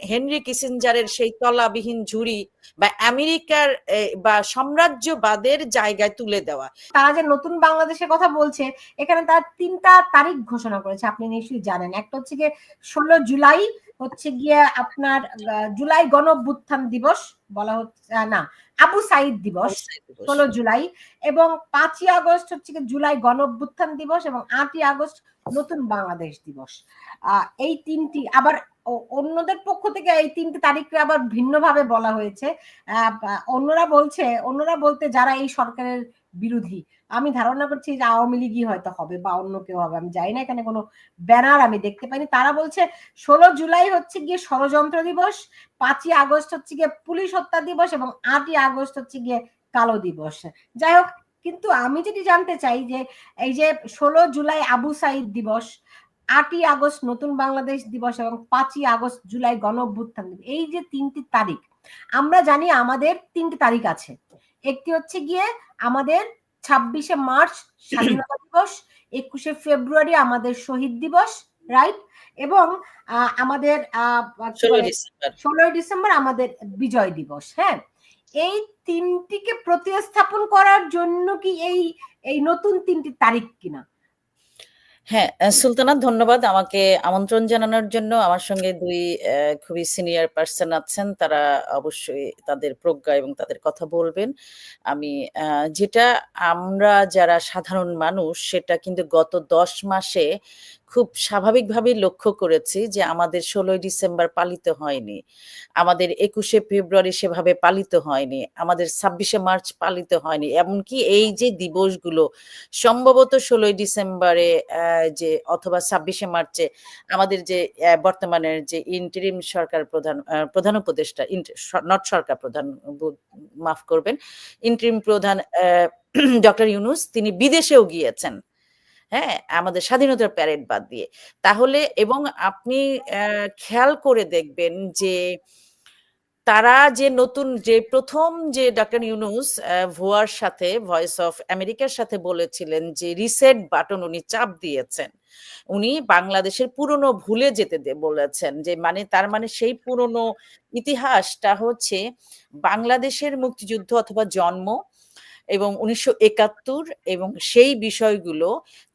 Henry কিসেঞ্জারের সেই তলাবিহীন ঝুড়ি বা আমেরিকার বা সাম্রাজ্যবাদের জায়গায় তুলে দেওয়া। তারা যে নতুন বাংলাদেশের কথা বলছে এখানে তার তিনটা তারিখ ঘোষণা করেছে আপনি নিশ্চয়ই জানেন। একটা হচ্ছে গিয়ে ষোলো জুলাই হচ্ছে গিয়ে আপনার জুলাই গণ দিবস বলা হচ্ছে না আবু সাইদ দিবস ষোলো জুলাই এবং পাঁচই আগস্ট হচ্ছে গিয়ে জুলাই গণ দিবস এবং আটই আগস্ট নতুন বাংলাদেশ দিবস। এই তিনটি, আবার অন্যদের পক্ষ থেকে এই তিনটি তারিখকে আবার ভিন্নভাবে বলা হয়েছে। অন্যরা বলছে, অন্যরা বলতে যারা এই সরকারের বিরোধী, আমি ধারণা করছি যে আওয়ামী লীগই হয়তো হবে বা অন্য কেউ হবে, আমি জানি না, এখানে কোনো ব্যানার আমি দেখতে পাইনি। তারা বলছে, ষোলো জুলাই হচ্ছে গিয়ে ষড়যন্ত্র দিবস, পাঁচই আগস্ট হচ্ছে গিয়ে পুলিশ হত্যা দিবস এবং আটই আগস্ট হচ্ছে গিয়ে কালো দিবস। যাই হোক কিন্তু আমি যদি জানতে চাই যে এই যে ষোলো জুলাই আবু সাইদ দিবস আটই আগস্ট নতুন বাংলাদেশ দিবস এবং পাঁচই আগস্ট জুলাই গণ অভ্যুত্থান দিবস এই যে তিনটি তারিখ আমরা জানি আমাদের তিনটি তারিখ আছে। একটি হচ্ছে গিয়ে আমাদের ছাব্বিশে মার্চ স্বাধীনতা দিবস একুশে ফেব্রুয়ারি আমাদের শহীদ দিবস রাইট? এবং আহ, আমাদের ষোলোই ডিসেম্বর আমাদের বিজয় দিবস হ্যাঁ? এই তিনটিকে প্রতিস্থাপন করার জন্য কি এই এই নতুন তিনটি তারিখ কিনা? হ্যাঁ সুলতানা ধন্যবাদ আমাকে আমন্ত্রণ জানানোর জন্য। আমার সঙ্গে দুই খুবই সিনিয়র পার্সন আছেন। তারা অবশ্যই তাদের প্রজ্ঞা এবং তাদের কথা বলবেন। আমি যেটা আমরা যারা সাধারণ মানুষ, সেটা কিন্তু গত দশ মাসে খুব স্বাভাবিকভাবে লক্ষ্য করেছি যে আমাদের ষোলোই ডিসেম্বর পালিত হয়নি। আমাদের একুশে ফেব্রুয়ারি সেভাবে পালিত হয়নি। আমাদের ছাব্বিশে মার্চ পালিত হয়নি। এমনকি এই যে দিবসগুলো, সম্ভবত ষোলোই ডিসেম্বরে যে অথবা ছাব্বিশে মার্চে আমাদের যে বর্তমানের যে ইন্টারিম সরকার প্রধান প্রধান উপদেষ্টা নট সরকার প্রধান মাফ করবেন, ইন্টারিম প্রধান ডক্টর ইউনুস, তিনি বিদেশেও গিয়েছেন। হ্যাঁ? আমাদের স্বাধীনতার প্যারেড বাদ দিয়ে। তাহলে এবং আপনি খেয়াল করে দেখবেন যে তারা যে নতুন, যে প্রথম যে ডক্টর ইউনুস ভুয়ার সাথে ভয়েস অফ আমেরিকার সাথে বলেছিলেন যে রিসেট বাটন উনি চাপ দিয়েছেন। উনি বাংলাদেশের পুরনো ভুলে যেতে বলেছেন যে মানে তার মানে সেই পুরনো ইতিহাসটা হচ্ছে বাংলাদেশের মুক্তিযুদ্ধ অথবা জন্ম এবং উনিশশো একাত্তর এবং সেই বিষয়গুলো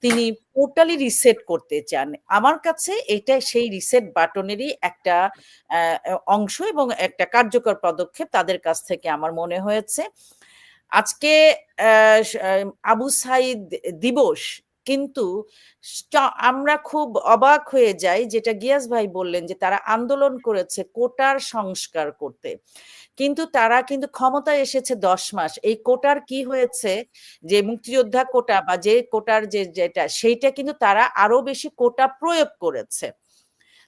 তিনি টোটালি রিসেট করতে চান। আমার কাছে এটা সেই রিসেট বাটনেরই একটা অংশ এবং একটা কার্যকর পদক্ষেপ তাদের কাছ থেকে আমার মনে হয়েছে। আজকে আবু সাইদ দিবস কিন্তু আমরা খুব অবাক হয়ে যাই যেটা গিয়াস ভাই বললেন যে তারা আন্দোলন করেছে কোটার সংস্কার করতে। কিন্তু তারা কিন্তু ক্ষমতায় এসেছে দশ মাস। এই কোটার কি হয়েছে? যে মুক্তিযোদ্ধা কোটা বা যে কোটার যে যেটা, সেইটা কিন্তু তারা আরও বেশি কোটা প্রয়োগ করেছে।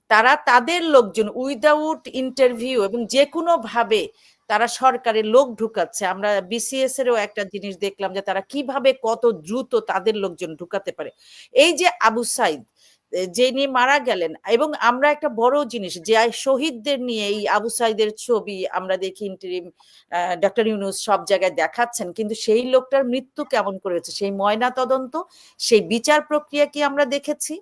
তারা তাদের লোকজন উইদাউট ইন্টারভিউ এবং যে কোনো ভাবে তারা সরকারের লোক ঢুকাচ্ছে। আমরা বিসিএস এরও একটা জিনিস দেখলাম যে তারা কীভাবে কত দ্রুত তাদের লোকজন ঢুকাতে পারে। এই যে আবু সাইদ এ, যে নিয়ে মারা গেলেন এবং আমরা একটা বড় জিনিস যে শহীদদের নিয়ে এই আবু সাইদের ছবি আমরা দেখি ইন্টারিম ডক্টর ইউনুস সব জায়গায় দেখাচ্ছেন কিন্তু সেই লোকটার মৃত্যু কেমন করেছে? সেই ময়না তদন্ত সেই বিচার প্রক্রিয়া কি আমরা দেখেছি?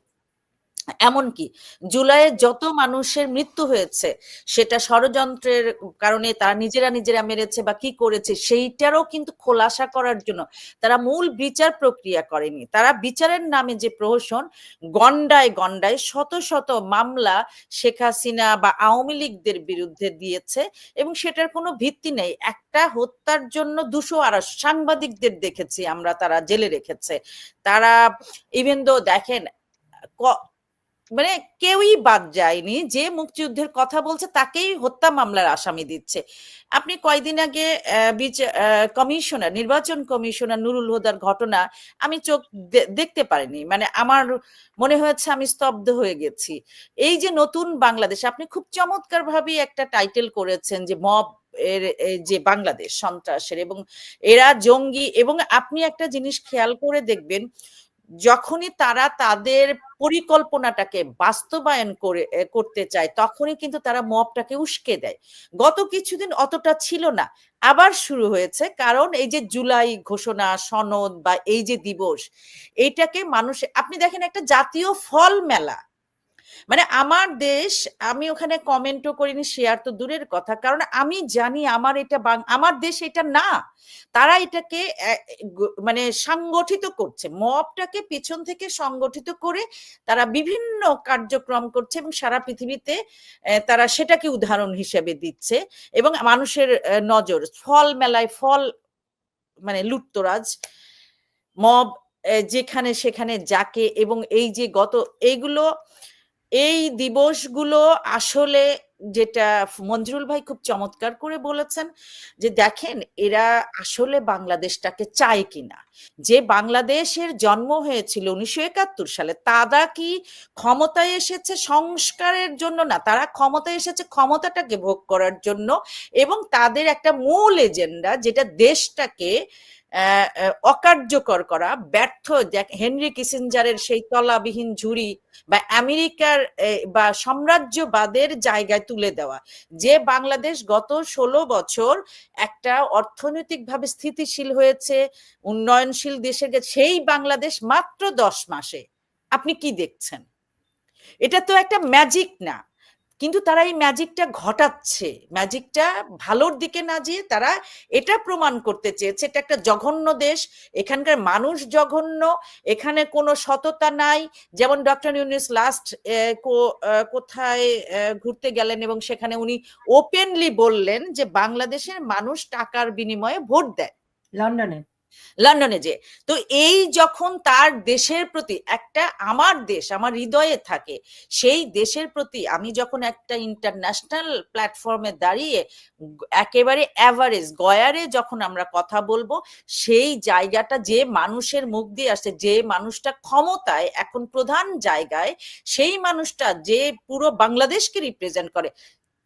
এমনকি জুলাইয়ে যত মানুষের মৃত্যু হয়েছে, সেটা ষড়যন্ত্রের কারণে তারা নিজেরা নিজেরা মেরেছে বা কি করেছে, সেইটারও কিন্তু খোলাসা করার জন্য তারা মূল বিচার প্রক্রিয়া করেনি। তারা বিচারের নামে যে প্রহসন, গন্ডায় গন্ডায় শত শত মামলা শেখ হাসিনা বা আওয়ামী লীগদের বিরুদ্ধে দিয়েছে এবং সেটার কোনো ভিত্তি নেই। একটা হত্যার জন্য দুশো আর সাংবাদিকদের দেখেছি আমরা, তারা জেলে রেখেছে। তারা ইভেন দো দেখেন মানে কেউই বাদ যায়নি। যে মুক্তিযুদ্ধের কথা বলছে তাকেই হত্যা মামলার আসামি দিচ্ছে। আপনি কয়দিন আগে কমিশনার, নির্বাচন কমিশনার নুরুল হুদার ঘটনা আমি চোখ দেখতে পারিনি। মানে আমার মনে হয়েছে আমি স্তব্ধ হয়ে গেছি। এই যে নতুন বাংলাদেশ, আপনি খুব চমৎকার ভাবে একটা টাইটেল করেছেন যে মব এর যে বাংলাদেশ সন্ত্রাসের এবং এরা জঙ্গি এবং আপনি একটা জিনিস খেয়াল করে দেখবেন যখনই তারা তাদের পরিকল্পনাটাকে বাস্তবায়ন করে করতে চায়, তখনই কিন্তু তারা মপটাকে উস্কে দেয়। গত কিছুদিন অতটা ছিল না। আবার শুরু হয়েছে, কারণ এই যে জুলাই ঘোষণা, সনদ বা এই যে দিবস, এইটাকে মানুষ, আপনি দেখেন একটা জাতীয় ফল মেলা। মানে আমার দেশ, আমি ওখানে কমেন্টও করিনি শেয়ার তো দূরের কথা। কারণ আমি জানি আমার এটা আমার দেশ এটা না। তারা এটাকে মানে সংগঠিত করছে। মবটাকে পেছন থেকে সংগঠিত করে তারা বিভিন্ন কার্যক্রম করছে এবং সারা পৃথিবীতে তারা সেটাকে উদাহরণ হিসেবে দিচ্ছে এবং মানুষের নজর, ফল মেলায় ফল মানে লুটতরাজ, মব যেখানে সেখানে যাকে এবং এই যে গত, এইগুলো এই দিবসগুলো আসলে যেটা মঞ্জুরুল ভাই খুব চমৎকার করে বলেছেন যে, দেখেন, এরা আসলে বাংলাদেশটাকে চায় কিনা। যে বাংলাদেশের জন্ম হয়েছিল উনিশশো একাত্তর সালে, তারা কি ক্ষমতায় এসেছে সংস্কারের জন্য না? তারা ক্ষমতায় এসেছে ক্ষমতাটাকে ভোগ করার জন্য এবং তাদের একটা মূল এজেন্ডা যেটা দেশটাকে অকার্যকর করা, ব্যর্থ হেনরি কিসেঞ্জারের সেই তলাবিহীন ঝুড়ি বা আমেরিকার বা সাম্রাজ্যবাদের জায়গায় তুলে দেওয়া, যে বাংলাদেশ গত ষোলো বছর একটা অর্থনৈতিকভাবে স্থিতিশীল হয়েছে, উন্নয়নশীল দেশে সেই বাংলাদেশ মাত্র দশ মাসে। আপনি কি দেখছেন? এটা তো একটা ম্যাজিক না। কিন্তু তারা এই ম্যাজিকটা ঘটাচ্ছে। ম্যাজিকটা ভালোর দিকে না যেয়ে তারা এটা প্রমাণ করতে চেয়েছে, এটা একটা জঘন্য দেশ, এখানকার মানুষ জঘন্য, এখানে কোনো সততা নাই। যেমন ডক্টর ইউনিস লাস্ট কোথায় ঘুরতে গেলেন এবং সেখানে উনি ওপেনলি বললেন যে বাংলাদেশের মানুষ টাকার বিনিময়ে ভোট দেয়। লন্ডনে। লন্ডনে যে। তো এই যখন তার দেশের প্রতি একটা আমার দেশ, আমার হৃদয়ে থাকে, সেই দেশের প্রতি আমি যখন একটা ইন্টারন্যাশনাল প্ল্যাটফর্মে দাঁড়িয়ে একেবারে অ্যাভারেজ গয়ারে যখন আমরা কথা বলব, সেই জায়গাটা যে মানুষের মুখ দিয়ে আসছে, যে মানুষটা ক্ষমতায় এখন প্রধান জায়গায়, সেই মানুষটা যে পুরো বাংলাদেশকে রিপ্রেজেন্ট করে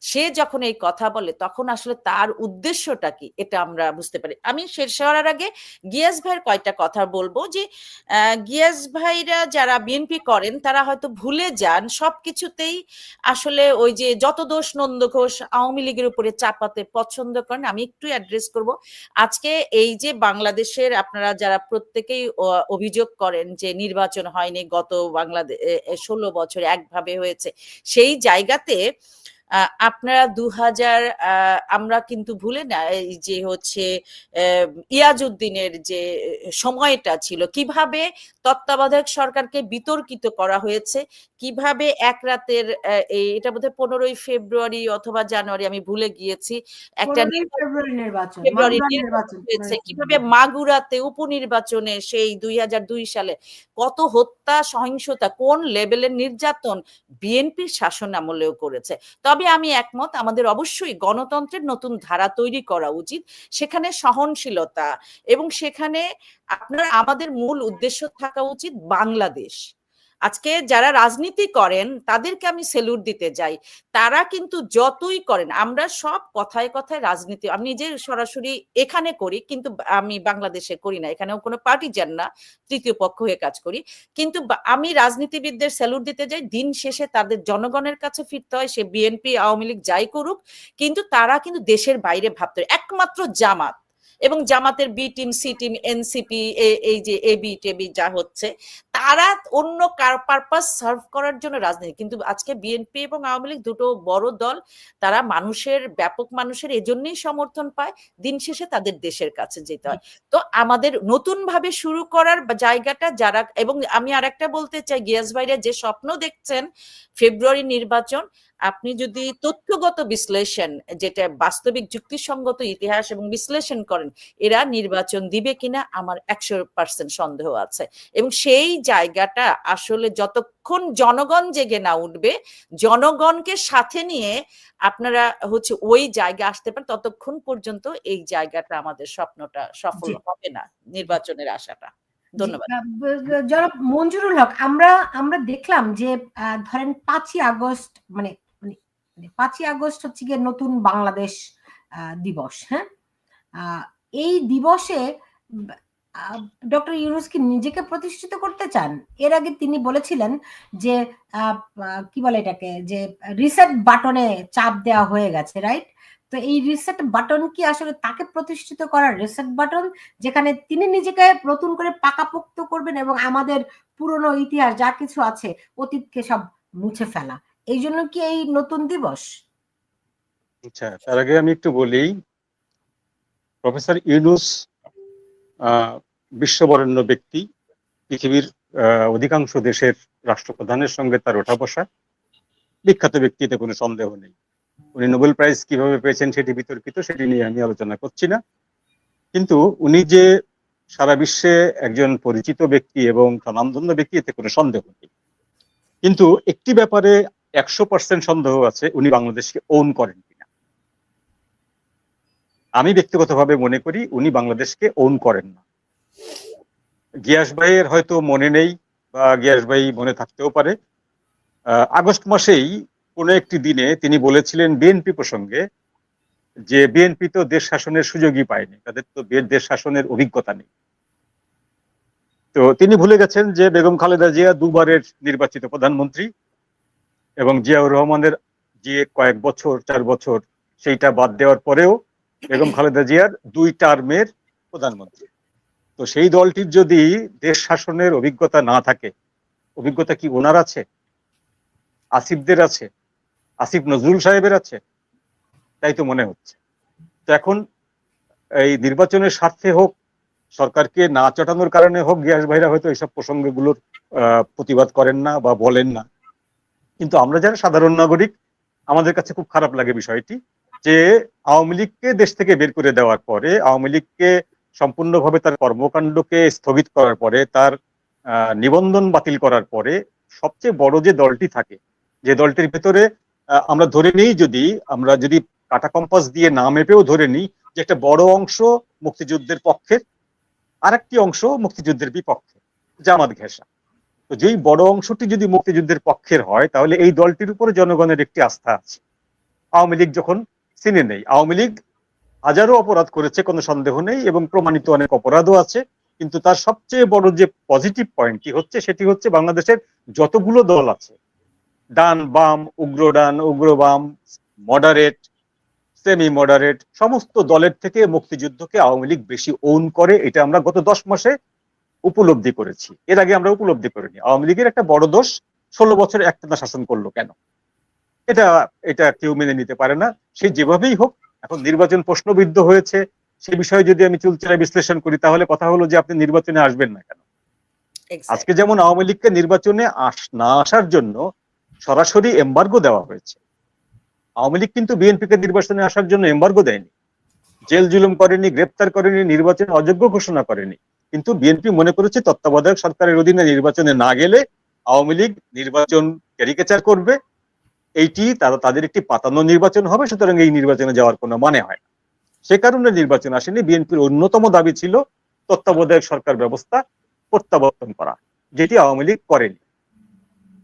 সে যখন এই কথা বলে, তখন আসলে তার উদ্দেশ্যটা কি? এটা আমরা বুঝতে পারি। আমি শেষ হওয়ার আগে গিয়াস ভাইয়ের কয়টা কথা বলব যে গিয়াস ভাইরা যারা বিএনপি করেন, তারা হয়তো ভুলে যান সবকিছুতেই আসলে ওই যে যত দোষ নন্দ ঘোষ আওয়ামী লীগের উপরে চাপাতে পছন্দ করেন, আমি একটু অ্যাড্রেস করব। আজকে এই যে বাংলাদেশের আপনারা যারা প্রত্যেকেই অভিযোগ করেন যে নির্বাচন হয়নি গত বাংলাদেশ ষোলো বছর একভাবে হয়েছে, সেই জায়গাতে আপনারা দু হাজার আমরা কিন্তু ভুলে না যে হচ্ছে ইয়াজউদ্দিনের যে সময়টা ছিল কীভাবে তত্ত্বাবধায়ক সরকারকে বিতর্কিত করা হয়েছে কীভাবে এক রাতের এই এটা বোধহয় পনেরোই ফেব্রুয়ারি অথবা জানুয়ারি আমি ভুলে গিয়েছি একটা ফেব্রুয়ারি হয়েছে কীভাবে মাগুরাতে উপনির্বাচনে সেই দুই হাজার দুই সালে কত হত্যা সহিংসতা কোন লেভেলের নির্যাতন বিএনপির শাসন আমলেও করেছে। তবে আমি একমত, আমাদের অবশ্যই গণতন্ত্রের নতুন ধারা তৈরি করা উচিত। সেখানে সহনশীলতা এবং সেখানে আপনার, আমাদের মূল উদ্দেশ্য থাকা উচিত বাংলাদেশ। আজকে যারা রাজনীতি করেন, তাদেরকে আমি সেলুট দিতে যাই। তারা কিন্তু যতই করেন, আমরা সব কথায় কথায় রাজনীতি, আমি নিজে সরাসরি এখানে করি, কিন্তু আমি বাংলাদেশে করি না। এখানেও কোনো পার্টি যান না, তৃতীয় পক্ষ হয়ে কাজ করি। কিন্তু আমি রাজনীতিবিদদের স্যালুট দিতে যাই, দিন শেষে তাদের জনগণের কাছে ফিরতে হয়, সে বিএনপি আওয়ামী লীগ যাই করুক, কিন্তু তারা কিন্তু দেশের বাইরে ভাবতে। একমাত্র জামাত এবং জামাতের B team C team NCP এই যে এ বি টেবি যা হচ্ছে, তারা অন্য কার পারপাস সার্ভ করার জন্য রাজনীতি। কিন্তু আজকে বিএনপি এবং আওয়ামী লীগ দুটো বড় দল, তারা মানুষের, ব্যাপক মানুষের এজন্যই সমর্থন পায়, দিন শেষে তাদের দেশের কাছে যেতে হয়। তো আমাদের নতুন ভাবে শুরু করার জায়গাটা যারা, এবং আমি আর একটা বলতে চাই, গিয়াস ভাইরা যে স্বপ্ন দেখছেন, ফেব্রুয়ারি নির্বাচন আপনি যদি তথ্যগত বিশ্লেষণ যেটা বাস্তবিক যুক্তিসঙ্গত ইতিহাস এবং বিশ্লেষণ করেন এরা নির্বাচন দিবে কিনা আমার একশো পার্সেন্ট সন্দেহ আছে। এবং সেই জায়গাটা আসলে যতক্ষণ জনগণ জেগে না উঠবে জনগণকে সাথে নিয়ে আপনারা হচ্ছে ওই জায়গা আসতে পারেন ততক্ষণ পর্যন্ত এই জায়গাটা আমাদের স্বপ্নটা সফল হবে না নির্বাচনের আশাটা। ধন্যবাদ। ব- মঞ্জুরুল হক আমরা আমরা দেখলাম যে ধরেন পাঁচই আগস্ট মানে মানে পাঁচই আগস্ট হচ্ছে গিয়ে নতুন বাংলাদেশ দিবস হ্যাঁ? এই দিবসে ডক্টর ইউনুস কি নিজেকে প্রতিষ্ঠিত করতে চান? এর আগে তিনি বলেছিলেন যে কি বলে এটাকে? যে রিসেট বাটনে চাপ দেওয়া হয়ে গেছে রাইট তো এই রিসেট বাটন কি আসলে তাকে প্রতিষ্ঠিত করার রিসেট বাটন যেখানে তিনি নিজেকে নতুন করে পাকাপোক্ত করবেন এবং আমাদের পুরনো ইতিহাস যা কিছু আছে, অতীতকে সব মুছে ফেলা। এই জন্য কি এই নতুন দিবস? আচ্ছা তার আগে আমি একটু বলি, প্রফেসর ইউনুস বিশ্ববরেণ্য ব্যক্তি, পৃথিবীর অধিকাংশ দেশের রাষ্ট্রপ্রধানের সঙ্গে তার ওঠা বসা। বিখ্যাত ব্যক্তিতে কোনো সন্দেহ নেই। উনি নোবেল প্রাইজ কীভাবে পেয়েছেন সেটি বিতর্কিত, সেটি নিয়ে আমি আলোচনা করছি না। কিন্তু উনি যে সারা বিশ্বে একজন পরিচিত ব্যক্তি এবং স্বনামধন্য ব্যক্তি, এতে কোনো সন্দেহ নেই। কিন্তু একটি ব্যাপারে একশো পার্সেন্ট সন্দেহ আছে উনি বাংলাদেশকে ওন করেন কিনা। আমি ব্যক্তিগতভাবে মনে করি উনি বাংলাদেশকে ওন করেন না। গিয়াস ভাইয়ের হয়তো মনে নেই বা গিয়াস ভাই মনে থাকতেও পারে। আগস্ট মাসেই কোনো একটি দিনে তিনি বলেছিলেন বিএনপি প্রসঙ্গে যে বিএনপি তো দেশ শাসনের সুযোগই পায়নি, তাদের তো দেশ শাসনের অভিজ্ঞতা নেই। তো তিনি ভুলে গেছেন যে বেগম খালেদা জিয়া দুবারের নির্বাচিত প্রধানমন্ত্রী। এবং জিয়াউর রহমানের যে কয়েক বছর, চার বছর, সেইটা বাদ দেওয়ার পরেও বেগম খালেদা জিয়ার দুই টার্মের প্রধানমন্ত্রী। তো সেই দলটির যদি দেশ শাসনের অভিজ্ঞতা না থাকে, অভিজ্ঞতা কি ওনার আছে? আসিফদের আছে? আসিফ নজরুল সাহেবের আছে? তাই তো মনে হচ্ছে। তো এখন এই নির্বাচনের স্বার্থে হোক, সরকারকে না চটানোর কারণে হোক, গিয়াস ভাইরা হয়তো এইসব প্রসঙ্গগুলোর প্রতিবাদ করেন না বা বলেন না। কিন্তু আমরা যারা সাধারণ নাগরিক, আমাদের কাছে খুব খারাপ লাগে বিষয়টি যে আওয়ামী লীগকে দেশ থেকে বের করে দেওয়ার পরে, আওয়ামী লীগকে সম্পূর্ণভাবে তার কর্মকাণ্ডকে স্থগিত করার পরে, তার নিবন্ধন বাতিল করার পরে সবচেয়ে বড় যে দলটি থাকে, যে দলটির ভেতরে আমরা ধরে নিই যদি, আমরা যদি কাটা কম্পাস দিয়ে না মেপেও ধরে নিই যে একটা বড় অংশ মুক্তিযুদ্ধের পক্ষের, আরেকটি অংশ মুক্তিযুদ্ধের বিপক্ষে, জামাত ঘেঁষা। তো যেই বড় অংশটি যদি মুক্তিযুদ্ধের পক্ষের হয়, তাহলে এই দলটির উপরে জনগণের একটি আস্থা আছে। আওয়ামী লীগ যখন চিনে নেই, আওয়ামী লীগ হাজারো অপরাধ করেছে, কোনো সন্দেহ নেই, এবং প্রমাণিত অনেক অপরাধও আছে, কিন্তু তার সবচেয়ে বড় যে পজিটিভ পয়েন্টটি হচ্ছে, সেটি হচ্ছে বাংলাদেশের যতগুলো দল আছে, ডান, বাম, উগ্র ডান, উগ্র বাম মডারেট সেমি মডারেট সমস্ত দলের থেকে মুক্তিযুদ্ধকে আওয়ামী লীগ বেশি ওন করে, এটা আমরা গত দশ মাসে উপলব্ধি করেছি। এর আগে আমরা উপলব্ধি করিনি। আওয়ামী লীগের একটা বড় দোষ ষোলো বছর একটানা শাসন করল কেন? এটা এটা কেউ মেনে নিতে পারে না। সে যেভাবেই হোক এখন নির্বাচন প্রশ্নবিদ্ধ হয়েছে। সে বিষয়ে যদি আমি চুলচেরা বিশ্লেষণ করি তাহলে কথা হলো যে আপনি নির্বাচনে আসবেন না কেন? আজকে যেমন আওয়ামী লীগকে নির্বাচনে আস না আসার জন্য সরাসরি এম্বার্গো দেওয়া হয়েছে। আওয়ামী লীগ কিন্তু বিএনপিকে নির্বাচনে আসার জন্য এম্বার্গো দেয়নি। জেল জুলুম করেনি গ্রেপ্তার করেনি নির্বাচনে অযোগ্য ঘোষণা করেনি। কিন্তু বিএনপি মনে করেছে তত্ত্বাবধায়ক সরকারের অধীনে নির্বাচনে না গেলে আওয়ামী লীগ নির্বাচন ক্যারিকেচার করবে। এইটি তারা, তাদের একটি পাতানো নির্বাচন হবে, সুতরাং এই নির্বাচনে যাওয়ার কোনো মানে হয় না। সে কারণে নির্বাচন আসেনি। বিএনপির অন্যতম দাবি ছিল তত্ত্বাবধায়ক সরকার ব্যবস্থা প্রত্যাবর্তন করা, যেটি আওয়ামী লীগ করেনি।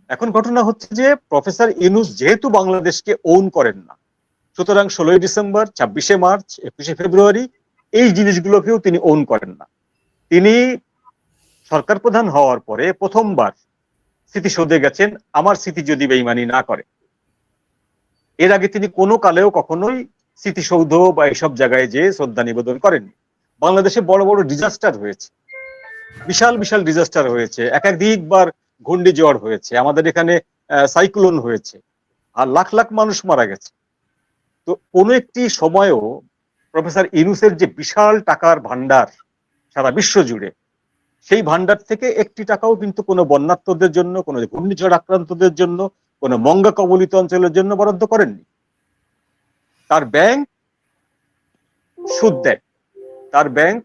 এখন ঘটনা হচ্ছে যে প্রফেসর ইনুস যেহেতু বাংলাদেশকে ওন করেন না, সুতরাং ষোলোই ডিসেম্বর, ছাব্বিশে মার্চ, একুশে ফেব্রুয়ারি এই জিনিসগুলোকেও তিনি ওন করেন না। তিনি সরকার প্রধান হওয়ার পরে প্রথমবার স্মৃতিসৌধে গেছেন, আমার স্মৃতি যদি বেইমানি না করে। এর আগে তিনি কোনো কালেও কখনোই স্মৃতিসৌধ বা এইসব জায়গায় যে শ্রদ্ধা নিবেদন করেননি। বাংলাদেশে বড় বড় ডিজাস্টার হয়েছে। বিশাল বিশাল ডিজাস্টার হয়েছে। এক একদিকবার ঘূর্ণিঝড় হয়েছে। আমাদের এখানে সাইক্লোন হয়েছে। আর লাখ লাখ মানুষ মারা গেছে। তো কোনো একটি সময়ও প্রফেসর ইনুসের যে বিশাল টাকার ভান্ডার সারা বিশ্ব জুড়ে। সেই ভান্ডার থেকে একটি টাকাও কিন্তু কোনো বন্যাত্মদের জন্য, কোনো ঘূর্ণিঝড় আক্রান্তদের জন্য, কোনো মঙ্গা কবলিত অঞ্চলের জন্য বরাদ্দ করেননি। তার ব্যাংক সুদ দেয়। তার ব্যাংক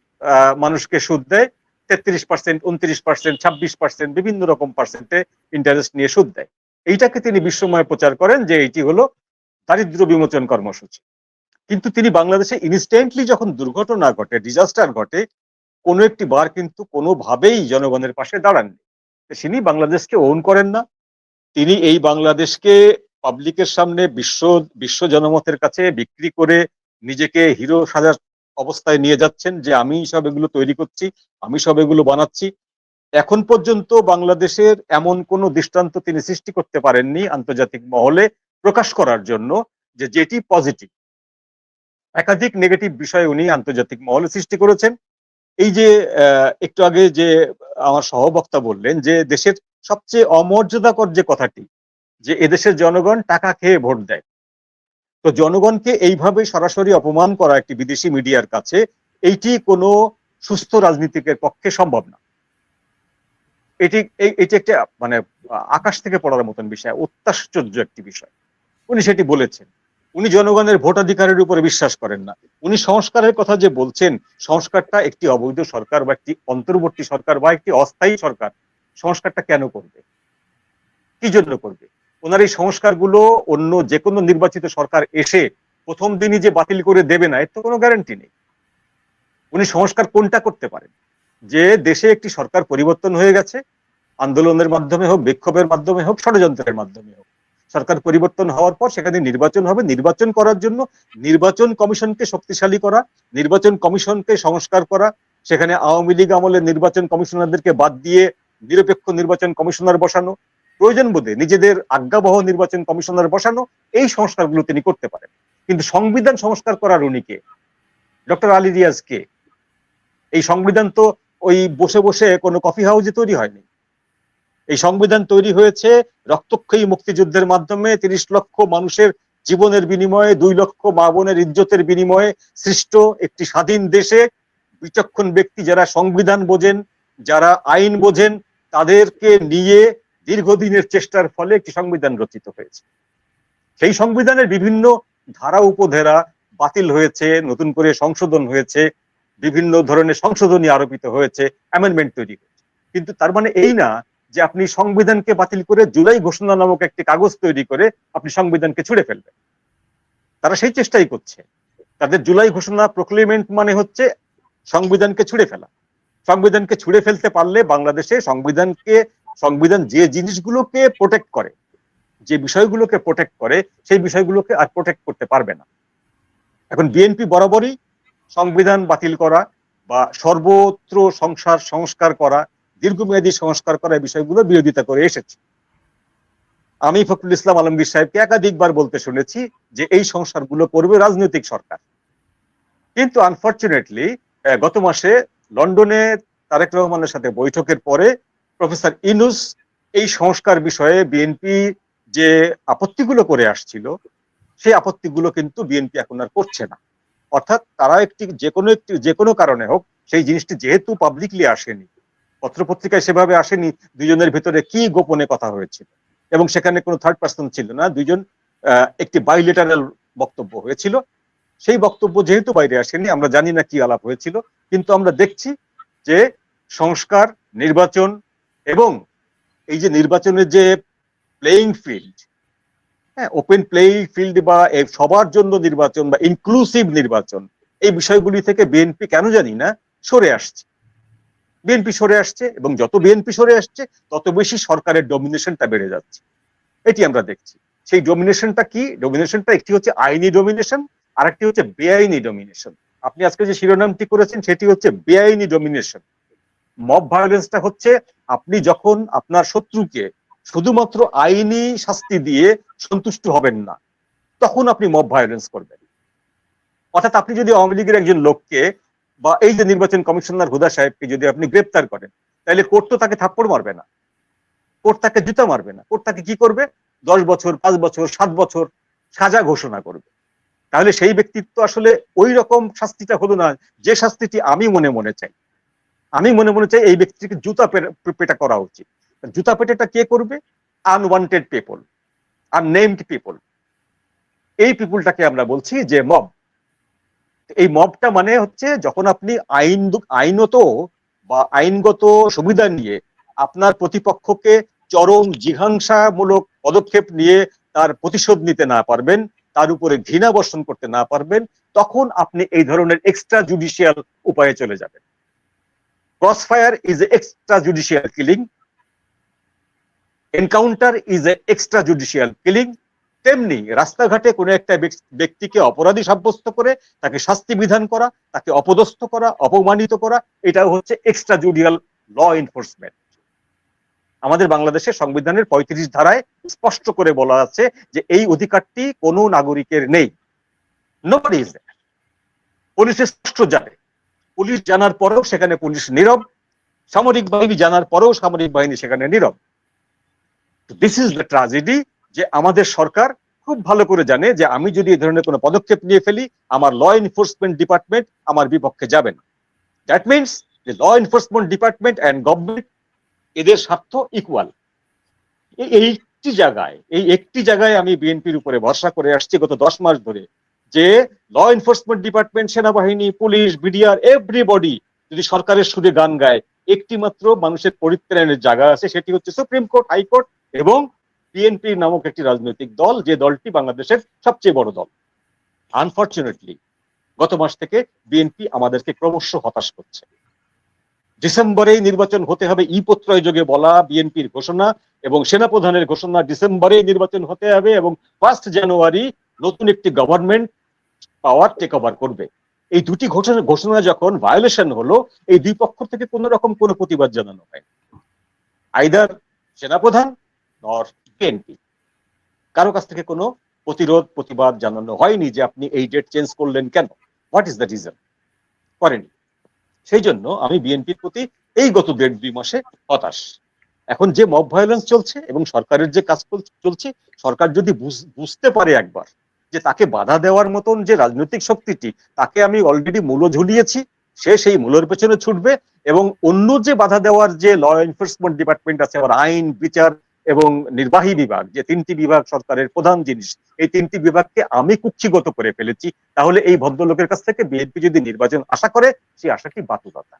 মানুষকে সুদ দেয়। তেত্রিশ পার্সেন্ট উনত্রিশ পার্সেন্ট, ছাব্বিশ পার্সেন্ট, বিভিন্ন রকম পার্সেন্টে ইন্টারেস্ট নিয়ে সুদ দেয়। এইটাকে তিনি বিশ্বময় প্রচার করেন যে এটি হলো দারিদ্র বিমোচন কর্মসূচি। কিন্তু তিনি বাংলাদেশে ইনস্ট্যান্টলি যখন দুর্ঘটনা ঘটে ডিজাস্টার ঘটে কোনো একটি বার কিন্তু কোনোভাবেই জনগণের পাশে দাঁড়াননি। তিনি বাংলাদেশকে ওন করেন না। তিনি এই বাংলাদেশকে পাবলিকের সামনে বিশ্ব বিশ্ব জনমতের কাছে বিক্রি করে নিজেকে হিরো সাজার অবস্থায় নিয়ে যাচ্ছেন যে আমি সব এগুলো তৈরি করছি, আমি সব এগুলো বানাচ্ছি। এখন পর্যন্ত বাংলাদেশের এমন কোন দৃষ্টান্ত তিনি সৃষ্টি করতে পারেননি আন্তর্জাতিক মহলে প্রকাশ করার জন্য যে যেটি পজিটিভ একাধিক নেগেটিভ বিষয় উনি আন্তর্জাতিক মহলে সৃষ্টি করেছেন। এই যে একটু আগে যে আমার সহবক্তা বললেন যে, দেশের সবচেয়ে অমর্যাদাকর যে কথাটি, যে এদেশের জনগণ টাকা খেয়ে ভোট দেয়। তো জনগণকে এইভাবে সরাসরি অপমান করা একটি বিদেশি মিডিয়ার কাছে, এইটি কোনো সুস্থ রাজনীতিকের পক্ষে সম্ভব না। এটি এটি একটা মানে আকাশ থেকে পড়ার মতন বিষয়, অত্যাশ্চর্য একটি বিষয়। উনি সেটি বলেছেন। উনি জনগণের ভোটাধিকারের উপরে বিশ্বাস করেন না। উনি সংস্কারের কথা যে বলছেন, সংস্কারটা একটি অবৈধ সরকার বা একটি অন্তর্বর্তী সরকার বা একটি অস্থায়ী সরকার, সংস্কারটা কেন করবে? কি জন্য করবে? ওনার এই সংস্কারগুলো অন্য যে কোনো নির্বাচিত সরকার এসে প্রথম দিনই যে বাতিল করে দেবে না, এর তো কোনো গ্যারান্টি নেই। উনি সংস্কার কোনটা করতে পারেন? যে দেশে একটি সরকার পরিবর্তন হয়ে গেছে, আন্দোলনের মাধ্যমে হোক, বিক্ষোভের মাধ্যমে হোক, ষড়যন্ত্রের মাধ্যমে হোক। সরকার পরিবর্তন হওয়ার পর সেখানে নির্বাচন হবে। নির্বাচন করার জন্য নির্বাচন কমিশনকে শক্তিশালী করা, নির্বাচন কমিশনকে সংস্কার করা, সেখানে আওয়ামী লীগ আমলের নির্বাচন কমিশনারদেরকে বাদ দিয়ে নিরপেক্ষ নির্বাচন কমিশনার বসানো, প্রয়োজন বোধে নিজেদের আজ্ঞাবহ নির্বাচন কমিশনার বসানো, এই সংস্কারগুলো তিনি করতে পারেন। কিন্তু সংবিধান সংস্কার করার উনিকে ডক্টর আলী রিয়াজ কে? এই সংবিধান তো ওই বসে বসে কোনো কফি হাউজে তৈরি হয়নি। এই সংবিধান তৈরি হয়েছে রক্তক্ষয়ী মুক্তিযুদ্ধের মাধ্যমে তিরিশ লক্ষ মানুষের জীবনের বিনিময়ে, দুই লক্ষ মা বোনের ইজ্জতের বিনিময়ে সৃষ্ট একটি স্বাধীন দেশে বিচক্ষণ ব্যক্তি যারা সংবিধান বোঝেন, যারা আইন বোঝেন, তাদেরকে নিয়ে দীর্ঘদিনের চেষ্টার ফলে একটি সংবিধান রচিত হয়েছে। সেই সংবিধানের বিভিন্ন ধারা উপধারা বাতিল হয়েছে, নতুন করে সংশোধন হয়েছে, বিভিন্ন ধরনের সংশোধনী আরোপিত হয়েছে অ্যামেন্ডমেন্ট তৈরি হয়েছে। কিন্তু তার মানে এই না যে আপনি সংবিধানকে বাতিল করে জুলাই ঘোষণা নামক একটি কাগজ তৈরি করে আপনি সংবিধানকে ছুড়ে ফেলবেন। তারা সেই চেষ্টাই করছে। তাদের জুলাই ঘোষণা প্রক্লেমেন্ট মানে হচ্ছে সংবিধানকে ছুড়ে ফেলা। সংবিধানকে ছুড়ে ফেলতে পারলে বাংলাদেশে সংবিধানকে, সংবিধান যে জিনিসগুলোকে প্রোটেক্ট করে, যে বিষয়গুলোকে প্রোটেক্ট করে, সেই বিষয়গুলোকে আর প্রোটেক্ট করতে পারবে না। এখন বিএনপি বরাবরই সংবিধান বাতিল করা বা সর্বত্র সংসার সংস্কার করা দীর্ঘমেয়াদী সংস্কার করা এই বিষয়গুলো বিরোধিতা করে এসেছে। আমি ফখরুল ইসলাম আলমগীর সাহেবকে একাধিকবার বলতে শুনেছি যে এই সংস্কারগুলো করবে রাজনৈতিক সরকার। কিন্তু আনফর্চুনেটলি গত মাসে লন্ডনে তারেক রহমানের সাথে বৈঠকের পরে প্রফেসর ইনুস এই সংস্কার বিষয়ে বিএনপি যে আপত্তিগুলো করে আসছিল, সেই আপত্তিগুলো কিন্তু বিএনপি এখন আর করছে না। অর্থাৎ তারা একটি যে কোনো একটি, যে কোনো কারণে হোক, সেই জিনিসটি যেহেতু পাবলিকলি আসেনি পত্রপত্রিকায় সেভাবে আসেনি দুজনের ভিতরে কি গোপনে কথা হয়েছিল? এবং সেখানে কোনো থার্ড পার্সন ছিল না, দুইজন একটি বাইলেটারাল বক্তব্য হয়েছিল। সেই বক্তব্য যেহেতু বাইরে আসেনি, আমরা জানি না কি আলাপ হয়েছিল, কিন্তু আমরা দেখছি যে সংস্কার, নির্বাচন এবং এই যে নির্বাচনের যে প্লেইং ফিল্ড হ্যাঁ ওপেন প্লেইং ফিল্ড বা সবার জন্য নির্বাচন বা ইনক্লুসিভ নির্বাচন, এই বিষয়গুলি থেকে বিএনপি কেন জানি না সরে আসছে। বিএনপি সরে আসছে এবং যত বিএনপি সরে আসছে, তত বেশি সরকারের ডমিনেশনটা বেড়ে যাচ্ছে। এটি আমরা দেখছি। সেই ডমিনেশনটা কি? ডমিনেশনটা একটি হচ্ছে আইনি ডমিনেশন আর একটি হচ্ছে বেআইনি ডমিনেশন আপনি আজকে যে শিরোনামটি করেছেন, সেটি হচ্ছে বেআইনি ডমিনেশন মব ভায়োলেন্সটা হচ্ছে আপনি যখন আপনার শত্রুকে শুধুমাত্র আইনি শাস্তি দিয়ে সন্তুষ্ট হবেন না, তখন আপনি মব ভায়োলেন্স করবেন। অর্থাৎ আপনি যদি আওয়ামী লীগের একজন লোককে বা এই যে নির্বাচন কমিশনার হুদা সাহেবকে যদি আপনি গ্রেপ্তার করেন তাহলে কোর্ট তো তাকে থাপ্পড় মারবে না। কোর্ট তাকে জুতা মারবে না। কোর্ট তাকে কি করবে? দশ বছর, পাঁচ বছর, সাত বছর সাজা ঘোষণা করবে। তাহলে সেই ব্যক্তিত্ব আসলে ওই রকম শাস্তিটা হলো না যে শাস্তিটি আমি মনে মনে চাই। আমি মনে মনে চাই এই ব্যক্তিকে জুতা পেটা করা উচিত। জুতা পেটাটা কে করবে? আনওয়ান্টেড পিপল আননেমড পিপল এই পিপুলটাকে আমরা বলছি যে মব এই মবটা মানে হচ্ছে যখন আপনি আইন আইনত বা আইনগত সুবিধা নিয়ে আপনার প্রতিপক্ষকে চরম জিঘাংসামূলক পদক্ষেপ নিয়ে তার প্রতিশোধ নিতে না পারবেন, তার উপরে ঘৃণা বর্ষণ করতে না পারবেন, তখন আপনি এই ধরনের এক্সট্রা জুডিশিয়াল উপায়ে চলে যাবেন। Cross fire is a extra judicial killing encounter is a extra judicial killing তেমনি রাস্তাঘাটে কোনো একটা ব্যক্তিকে অপরাধী সাব্যস্ত করে, তাকে শাস্তি বিধান করা, তাকে অপদস্থ করা, অপমানিত করা এটা হচ্ছে এক্সট্রা জুডিয়াল ল এনফোর্সমেন্ট আমাদের বাংলাদেশের সংবিধানের পঁয়ত্রিশ ধারায় স্পষ্ট করে বলা আছে যে এই অধিকারটি কোনো নাগরিকের নেই। ইজ পুলিশের স্পষ্ট জানে। পুলিশ জানার পরেও সেখানে পুলিশ নীরব। সামরিক বাহিনী জানার পরেও সামরিক বাহিনী সেখানে নীরব। দিস ইজ দ্য ট্রাজেডি যে আমাদের সরকার খুব ভালো করে জানে যে আমি যদি এই ধরনের কোনো পদক্ষেপ নিয়ে ফেলি, আমার ল এনফোর্সমেন্ট ডিপার্টমেন্ট আমার বিপক্ষে যাবে না। দ্যাট মিনস যে law enforcement department and government এদের স্বার্থ ইকুয়াল এই একটি জায়গায়, এই একটি জায়গায় আমি বিএনপির উপরে ভরসা করে আসছি গত দশ মাস ধরে যে ল এনফোর্সমেন্ট ডিপার্টমেন্ট সেনাবাহিনী, পুলিশ বিডিআর এভরিবডি যদি সরকারের সুরে গান গায় একটি মাত্র মানুষের পরিত্রাণের জায়গা আছে, সেটি হচ্ছে সুপ্রিম কোর্ট হাইকোর্ট এবং বিএনপি নামক একটি রাজনৈতিক দল, যে দলটি বাংলাদেশের সবচেয়ে বড় দল। আনফর্চুনেটলি গত মাস থেকে বিএনপি আমাদেরকে ক্রমশ হতাশ করছে। ডিসেম্বরেই নির্বাচন হতে হবে ই প্রত্যয় যোগে বলা বিএনপির ঘোষণা, এবং সেনাপ্রধানের ঘোষণা ডিসেম্বরেই নির্বাচন হতে হবে, এবং ফার্স্ট জানুয়ারি নতুন একটি গভর্নমেন্ট পাওয়ার টেক ওভার করবে। এই দুটি ঘোষণা ঘোষণা যখন ভায়োলেশন হলো, এই দুই পক্ষ থেকে কোন রকম কোনো প্রতিবাদ জানানো হয় আইদার সেনাপ্রধান নর বিএনপি। কারও কাছ থেকে কোনো প্রতিরোধ, প্রতিবাদ জানানো হয়নি যে আপনি এই ডেট চেঞ্জ করলেন কেন? হোয়াট ইজ দ্য রিজন করেনি। সেই জন্য আমি বিএনপির প্রতি এই গত দেড় দুই মাসে হতাশ। এখন যে মব ভায়োলেন্স চলছে এবং সরকারের যে কাজ চলছে, সরকার যদি বুঝ- বুঝতে পারে একবার যে তাকে বাধা দেওয়ার মতন যে রাজনৈতিক শক্তিটি, তাকে আমি অলরেডি মূল্য ঝুলিয়েছি, সে সেই মূলের পেছনে ছুটবে এবং অন্য যে বাধা দেওয়ার যে ল এনফোর্সমেন্ট ডিপার্টমেন্ট আছে, আবার আইন, বিচার এবং নির্বাহী বিভাগ, যে তিনটি বিভাগ সরকারের প্রধান জিনিস, এই তিনটি বিভাগকে আমি কুক্ষিগত করে ফেলেছি। তাহলে এই ভদ্রলোকের কাছ থেকে বিএনপি যদি নির্বাচন আশা করে, সেই আশাটি বাতুলতা